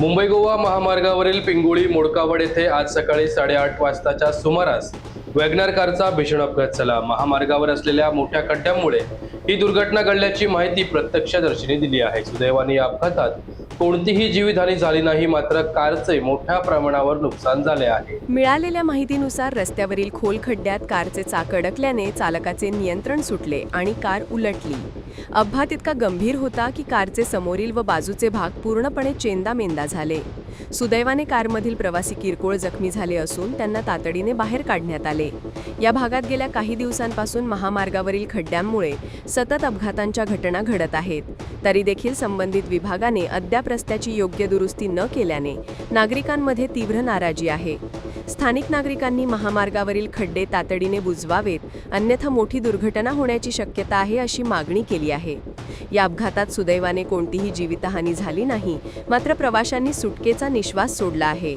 मुंबई गोवा महामार्गावरील पिंगुळी मोडकावड येथे आज सकाळी साडेआठ वाजताच्या सुमारास वॅगनार कारचा भीषण अपघात झाला. महामार्गावर असलेल्या मोठ्या खड्ड्यामुळे ही दुर्घटना घडल्याची माहिती प्रत्यक्षदर्शींनी दिली आहे. सुदैवाने या अपघातात कोणतीही जीवितहानी झाली नाही मात्र कारचे मोठ्या प्रमाणावर नुकसान झाले आहे. मिळालेल्या माहितीनुसार रस्त्यावरील खोल खड्ड्यात कारचे चाक अडकल्याने चालकाचे नियंत्रण सुटले आणि कार उलटली. अपघात इतका गंभीर होता की कारचे समोरील व बाजूचे भाग पूर्णपणे चेंदामेंदा झाले. सुदैवाने कारमधील प्रवासी किरकोळ जखमी झाले असून त्यांना तातडीने बाहेर काढण्यात आले. या भागात गेल्या काही दिवसांपासून महामार्गावरील खड्ड्यांमुळे सतत अपघातांच्या घटना घडत आहेत. तरी देखील संबंधित विभागाने अद्याप रस्त्याची योग्य दुरुस्ती न केल्याने नागरिकांमध्ये तीव्र नाराजी आहे. स्थानिक नागरिकांनी महामार्गावरील खड्डे तातडीने बुजवावेत अन्यथा मोठी दुर्घटना होण्याची शक्यता आहे अशी मागणी केली आहे. या अपघातात सुदैवाने कोणतीही जीवितहानी झाली नाही मात्र प्रवाशांनी सुटकेचा निश्वास सोडला आहे.